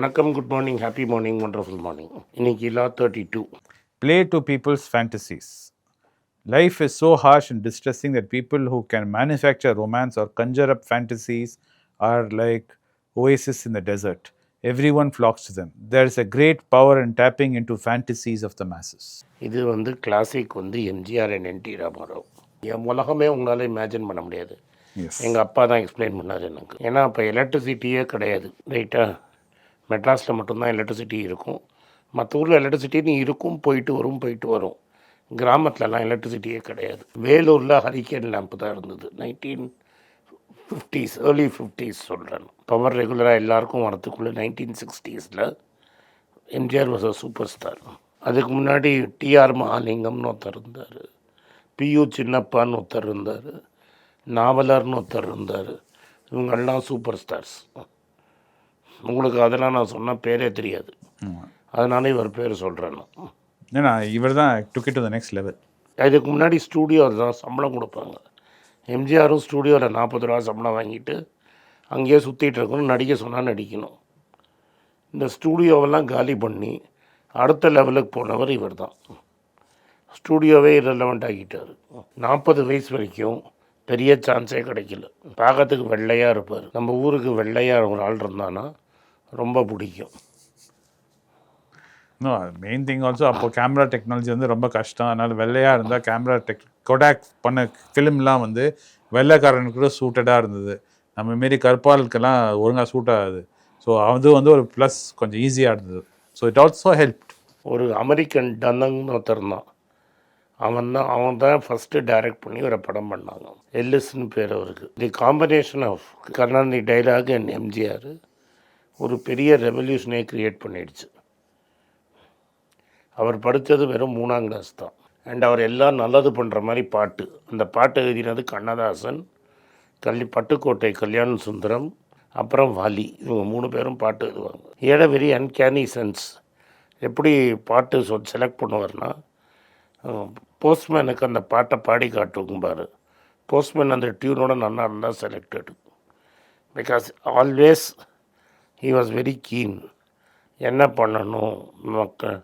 வணக்கம் good morning happy morning wonderful morning இன்னைக்கு லா thirty two Play to people's fantasies. Life is so harsh and distressing that people who can manufacture romance or conjure up fantasies are like oasis in the desert. Everyone flocks to them. There is a great power in tapping into fantasies of the masses. இது வந்து classic வந்து MGR and என்டி ராமாராவ் என் உலகமே உங்களால் imagine பண்ண முடியாது. எங்கள் அப்பா தான் எக்ஸ்பிளைன் பண்ணார் எனக்கு ஏன்னா அப்போ எலக்ட்ரிசிட்டியே கிடையாது ரைட்டா மெட்ராஸில் மட்டும்தான் எலக்ட்ரிசிட்டி இருக்கும். மற்ற ஊரில் எலக்ட்ரிசிட்டின்னு இருக்கும் போயிட்டு வரும் போயிட்டு வரும். கிராமத்துலலாம் எலக்ட்ரிசிட்டியே கிடையாது. வேலூரில் ஹரிக்கேன் லேம்ப் தான் இருந்தது. நைன்டீன் ஃபிஃப்டிஸ் ஏர்லி ஃபிஃப்டிஸ் சொல்கிறேன் பவர் ரெகுலராக எல்லாருக்கும் வரத்துக்குள்ளே nineteen சிக்ஸ்டீஸில் MGR was a super star அதுக்கு முன்னாடி டிஆர் மகாலிங்கம்னு ஒருத்தர் இருந்தார். பியு சின்னப்பான்னு ஒருத்தர் இருந்தார். நாவலர்னு ஒருத்தர் இருந்தார். இவங்கெல்லாம் சூப்பர் ஸ்டார்ஸ் உங்களுக்கு அதெல்லாம் நான் சொன்னால் பேரே தெரியாது. அதனால இவர் பேர் சொல்கிறேன் நான் ஏன்னா இவர் தான் took it to the next level இதுக்கு முன்னாடி ஸ்டூடியோ தான் சம்பளம் கொடுப்பாங்க. எம்ஜிஆரும் ஸ்டூடியோவில் நாற்பது ரூபா சம்பளம் வாங்கிட்டு அங்கேயே சுற்றிட்டு இருக்கணும் நடிக்க சொன்னால் நடிக்கணும். இந்த ஸ்டூடியோவெல்லாம் காலி பண்ணி அடுத்த லெவலுக்கு போனவர் இவர் தான் ஸ்டூடியோவே இரலவெண்ட் ஆகிட்டார். நாற்பது வயசு வரைக்கும் பெரிய சான்ஸே கிடைக்கல. பார்க்கறதுக்கு வெள்ளையாக இருப்பார். நம்ம ஊருக்கு வெள்ளையாக ஒரு ஆள் இருந்தானா ரொம்ப பிடிக்கும். மெயின் திங் ஆல்சோ அப்போ கேமரா டெக்னாலஜி வந்து ரொம்ப கஷ்டம். அதனால வெள்ளையாக இருந்தால் கேமரா டெக் கொடாக் பண்ண ஃபிலிம்லாம் வந்து வெள்ளைக்காரனுக்கு கூட சூட்டடாக இருந்தது. நம்ம மாரி கற்பாலுக்கெல்லாம் ஒழுங்காக சூட் ஆகாது. ஸோ அது வந்து ஒரு ப்ளஸ் கொஞ்சம் ஈஸியாக இருந்தது. ஸோ இட் ஆல்சோ ஹெல்ப் ஒரு அமெரிக்கன் டன்னங்னு ஒருத்தர் இருந்தான். அவன் தான் அவன் தான் ஃபஸ்ட்டு டைரக்ட் பண்ணி ஒரு படம் பண்ணாங்க. எல்லிஸ்னு பேர் அவருக்கு. The combination of Karunanidhi dialogue and MGR ஒரு பெரிய ரெவல்யூஷனே க்ரியேட் பண்ணிடுச்சு. அவர் படித்தது வெறும் மூணாம் கிளாஸ் தான். அண்ட் அவர் எல்லாம் நல்லது பண்ணுற மாதிரி பாட்டு. அந்த பாட்டு எழுதினது கண்ணதாசன் கல்வி பட்டுக்கோட்டை கல்யாண சுந்தரம் அப்புறம் வாலி. இவங்க மூணு பேரும் பாட்டு எழுதுவாங்க. ஏட வெரி அன்கேனி சென்ஸ் எப்படி பாட்டு சொ செலக்ட் பண்ணுவார்னா போஸ்ட்மேனுக்கு அந்த பாட்டை பாடி காட்டுவார் போஸ்ட்மேன் அந்த டியூனோட நல்லா இருந்தால் selected because always he was very keen என்ன பண்ணணும்? மக்கள்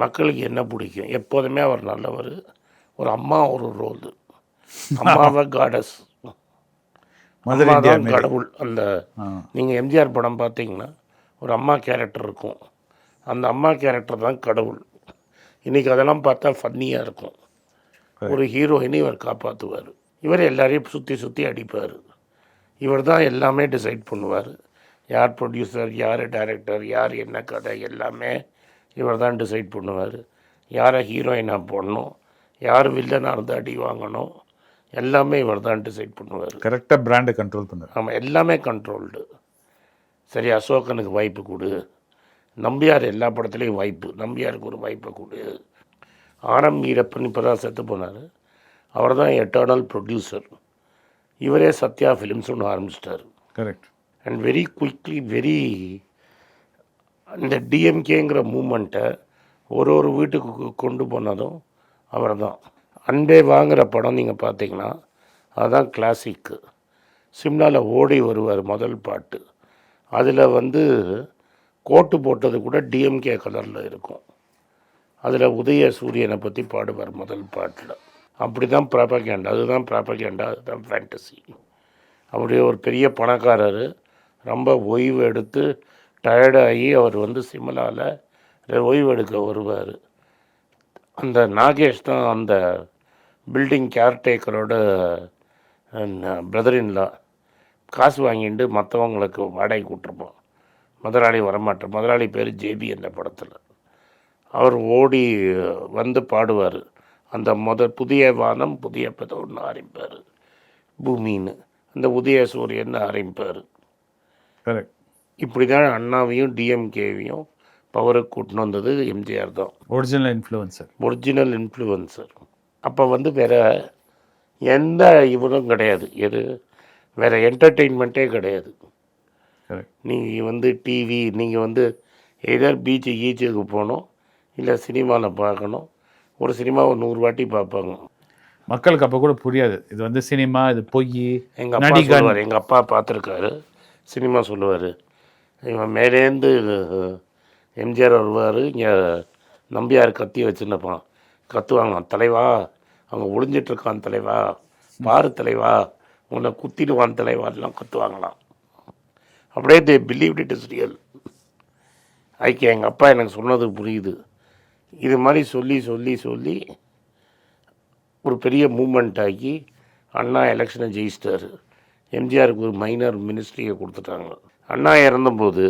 மக்களுக்கு என்ன பிடிக்கும்? எப்போதுமே அவர் நல்லவர். ஒரு அம்மா ஒரு ரோல். அம்மாவை காடஸ் தான் கடவுள். அந்த நீங்கள் எம்ஜிஆர் படம் பார்த்தீங்கன்னா ஒரு அம்மா கேரக்டர் இருக்கும். அந்த அம்மா கேரக்டர் தான் கடவுள். இன்றைக்கி அதெல்லாம் பார்த்தா ஃபன்னியாக இருக்கும். ஒரு ஹீரோயினை இவர் காப்பாற்றுவார் இவர் எல்லாரையும் சுற்றி சுற்றி அடிப்பார். இவர் தான் எல்லாமே டிசைட் பண்ணுவார். யார் ப்ரொடியூசர் யார் டைரக்டர் யார் என்ன கதை எல்லாமே இவர் தான் டிசைட் பண்ணுவார். யாரை ஹீரோயினாக போடணும் யார் வில்லனாக இருந்தால் அடி வாங்கணும் எல்லாமே இவர் தான் டிசைட் பண்ணுவார் கரெக்டாக பிராண்டை கண்ட்ரோல் பண்ணார் ஆமாம் எல்லாமே கண்ட்ரோல்டு சரி அசோகனுக்கு வாய்ப்பு கொடு. நம்பியார் எல்லா படத்துலேயும் வாய்ப்பு நம்பியாருக்கு ஒரு வாய்ப்பை கொடு. ஆரம் வீரப்பன் இப்போ தான் செத்து போனார். அவர் தான் எட்டர்னல் ப்ரொடியூசர் இவரே சத்யா ஃபிலிம்ஸ் ஒன்று ஆரம்பிச்சிட்டார். Correct and very quickly very அந்த டிஎம்கேங்கிற மூமெண்ட்டை ஒரு ஒரு வீட்டுக்கு கொண்டு போனதும் அவர் தான் அன்பே வாங்குகிற படம் நீங்கள் பார்த்தீங்கன்னா அதுதான் கிளாசிக்கு சிம்லாவில் ஓடி வருவார் முதல் பாட்டு. அதில் வந்து கோட்டு போட்டது கூட டிஎம்கே கலரில் இருக்கும். அதில் உதய சூரியனை பற்றி பாடுவார் முதல் பாட்டில். அப்படி தான் ப்ராப்பகேண்டா அதுதான் ப்ராப்பகேண்டா அதுதான் ஃபேண்டசி அப்படியே ஒரு பெரிய பணக்காரர் ரொம்ப ஓய்வு எடுத்து டயர்டாகி அவர் வந்து சிம்லாவில் ஓய்வு எடுக்க வருவார். அந்த நாகேஷ் தான் அந்த பில்டிங் கேர்டேக்கரோட பிரதரின்லா காசு வாங்கிட்டு மற்றவங்களுக்கு வாடகை கூட்டிருப்போம். முதலாளி வரமாட்டார். முதலாளி பேர் ஜேபி அந்த படத்தில். அவர் ஓடி வந்து பாடுவார். அந்த முத புதிய வானம் புதிய ஒன்று ஆரம்பிப்பார். பூமின்னு. அந்த உதய சூரியன் ஆரம்பிப்பார். கரெக்ட் இப்படி தான் அண்ணாவையும் டிஎம்கேவையும் பவருக்கு கூட்டின்னு வந்தது எம்ஜிஆர் தான். ஒரிஜினல் இன்ஃப்ளூயன்சர் ஒரிஜினல் இன்ஃப்ளூயன்சர் அப்போ வந்து வேற எந்த இவரும் கிடையாது. எது? வேற என்டர்டெயின்மெண்ட்டே கிடையாது. நீங்கள் வந்து டிவி நீங்கள் வந்து எதர் பீச்சு கீச்சுக்கு போகணும் இல்லை சினிமாவில் பார்க்கணும். ஒரு சினிமாவை நூறு வாட்டி பார்ப்பாங்க. மக்களுக்கு அப்போ கூட புரியாது. இது வந்து சினிமா இது பொய். எங்கள் அப்பா எங்கள் அப்பா பார்த்துருக்காரு. சினிமா சொல்லுவார். இவன் மேலேருந்து எம்ஜிஆர் வருவார் இங்கே நம்பியார் கத்தி வச்சுருந்தப்பான். கத்துவாங்களாம் தலைவா அவங்க ஒளிஞ்சிட்ருக்கான் தலைவா பாரு தலைவா உன்னை குத்திடுவான் தலைவான்லாம் கத்துவாங்களாம். அப்படியே they believe it is real ஐக்கிய எங்கள் அப்பா எனக்கு சொன்னது புரியுது. இது மாதிரி சொல்லி சொல்லி சொல்லி ஒரு பெரிய மூமெண்ட் ஆகி அண்ணா எலெக்ஷனை ஜெயிச்சிட்டாரு. எம்ஜிஆருக்கு ஒரு மைனர் மினிஸ்ட்ரியை கொடுத்துட்டாங்க. அண்ணா இறந்தபோது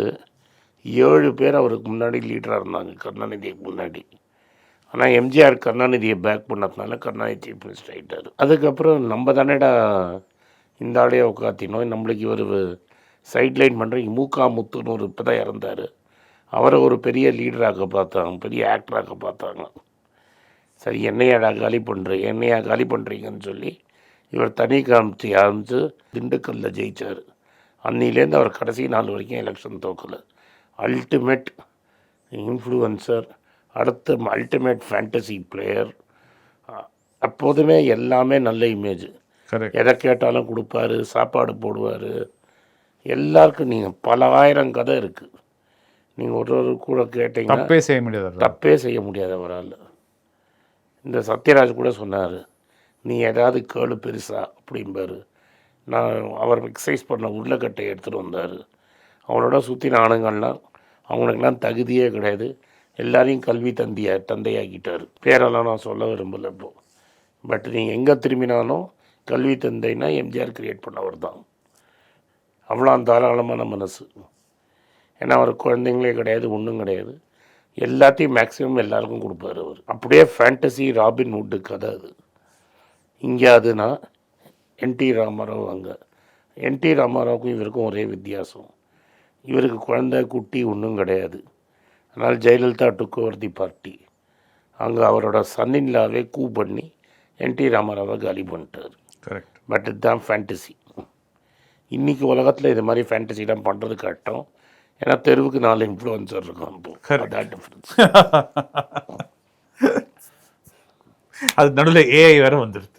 ஏழு பேர் அவருக்கு முன்னாடி லீடராக இருந்தாங்க கருணாநிதிக்கு முன்னாடி. ஆனால் எம்ஜிஆர் கருணாநிதியை பேக் பண்ணதுனால கருணாநிதி சீஃப் மினிஸ்டர் ஆகிட்டார் அதுக்கப்புறம் நம்ம தானேடா இந்த ஆளையே உட்காத்தினோம் நம்மளுக்கு இவர் சைட்லைன் பண்ணுற மூக்கா முத்துன்னு ஒரு இப்போ தான் இறந்தார். அவரை ஒரு பெரிய லீடராக பார்த்தாங்க பெரிய ஆக்டராக பார்த்தாங்க. சரி என்னையாடா காலி பண்ணுற என்னையா காலி பண்ணுறீங்கன்னு சொல்லி இவர் தனி காமிச்சு ஆரம்பித்து திண்டுக்கல்லில் ஜெயித்தார் அன்னிலேருந்து அவர் கடைசி நாள் வரைக்கும் எலெக்ஷன் தோக்கலை அல்டிமேட் இன்ஃப்ளூயன்சர் அடுத்த அல்டிமேட் ஃபேண்டசி பிளேயர் அப்போதுமே எல்லாமே நல்ல இமேஜ் எதை கேட்டாலும் கொடுப்பாரு சாப்பாடு போடுவார். எல்லாருக்கும் நீங்கள் பல ஆயிரம் கதை இருக்குது நீங்கள் ஒரு ஒரு கூட கேட்டீங்கன்னா தப்பே செய்ய முடியாது தப்பே செய்ய முடியாது அவரால். இந்த சத்யராஜ் கூட சொன்னார் நீ ஏதாவது கேளு பெருசா அப்படிம்பார். நான் அவர் எக்ஸசைஸ் பண்ண உருளைக்கட்டை எடுத்துகிட்டு வந்தார். அவனோட சுற்றின ஆணுங்கள்லாம் அவனுக்கெல்லாம் தகுதியே கிடையாது. எல்லாரையும் கல்வி தந்தியா தந்தையாக்கிட்டார். பேரெல்லாம் நான் சொல்ல விரும்பல இப்போ. பட் நீங்கள் எங்கே திரும்பினாலும் கல்வி தந்தைனா எம்ஜிஆர் கிரியேட் பண்ணவர் தான். அவ்வளோ தாராளமான மனசு. ஏன்னா அவர் குழந்தைங்களே கிடையாது ஒன்றும் கிடையாது. எல்லாத்தையும் மேக்ஸிமம் எல்லாருக்கும் கொடுப்பாரு அவர். அப்படியே ஃபேண்டசி ராபின் வுட்டு கதை அது. இங்கே அதுனா என்டி ராமாராவ் அங்கே. என்டி ராமாராவுக்கும் இவருக்கும் ஒரே வித்தியாசம். இவருக்கு குழந்தை குட்டி ஒன்றும் கிடையாது. அதனால் Jayalalithaa took over the party. அங்கே அவரோட சன்னின்லாவே கூ பண்ணி என்டி ராமாராவை காலி பண்ணிட்டார். கரெக்ட் பட் இதுதான் ஃபேண்டசி இன்றைக்கி உலகத்தில் இது மாதிரி ஃபேண்டசிலாம் பண்ணுறது கட்டம் ஏன்னா தெருவுக்கு நாலு இன்ஃப்ளூயன்சர் அதான் டிஃப்ரென்ஸ் அது நடுவில் ஏஐ வேற வந்துடுது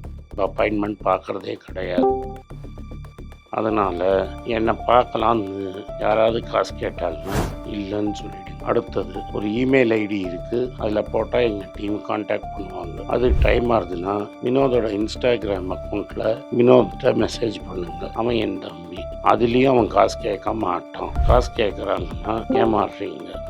அப்பாயின்மெண்ட் பார்க்குறதே கிடையாது. அதனால் என்னை பார்க்கலான்னு யாராவது காசு கேட்டாலுமே இல்லைன்னு சொல்லிடு அடுத்தது ஒரு இமெயில் ஐடி இருக்குது அதில் போட்டால் எங்கள் டீம் காண்டாக்ட் பண்ணுவாங்க. அது டைம் ஆகுதுன்னா வினோதோட இன்ஸ்டாகிராம் அக்கௌண்ட்டில் வினோத்கிட்ட மெசேஜ் பண்ணுங்க. அவன் என் தம்பி. அதுலேயும் அவன் காசு கேட்க மாட்டான். காசு கேட்குறாங்கன்னா ஏமாறுறீங்க.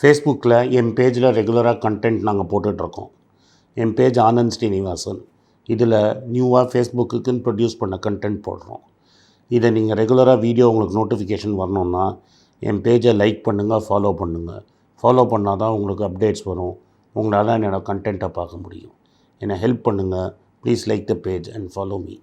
ஃபேஸ்புக்கில் என் பேஜில் ரெகுலராக கண்டென்ட் நாங்கள் போட்டுட்ருக்கோம். என் பேஜ் ஆனந்த் ஸ்ரீனிவாசன். இதில் நியூவாக ஃபேஸ்புக்குக்குன்னு ப்ரொடியூஸ் பண்ண கண்டென்ட் போடுறோம். இதை நீங்கள் ரெகுலராக வீடியோ உங்களுக்கு நோட்டிஃபிகேஷன் வரணுன்னா என் பேஜை லைக் பண்ணுங்கள் ஃபாலோ பண்ணுங்கள் ஃபாலோ பண்ணால் தான் உங்களுக்கு அப்டேட்ஸ் வரும். உங்களால் என்னோடய கண்டென்ட்டை பார்க்க முடியும். என்னை ஹெல்ப் பண்ணுங்கள் please like the page and follow me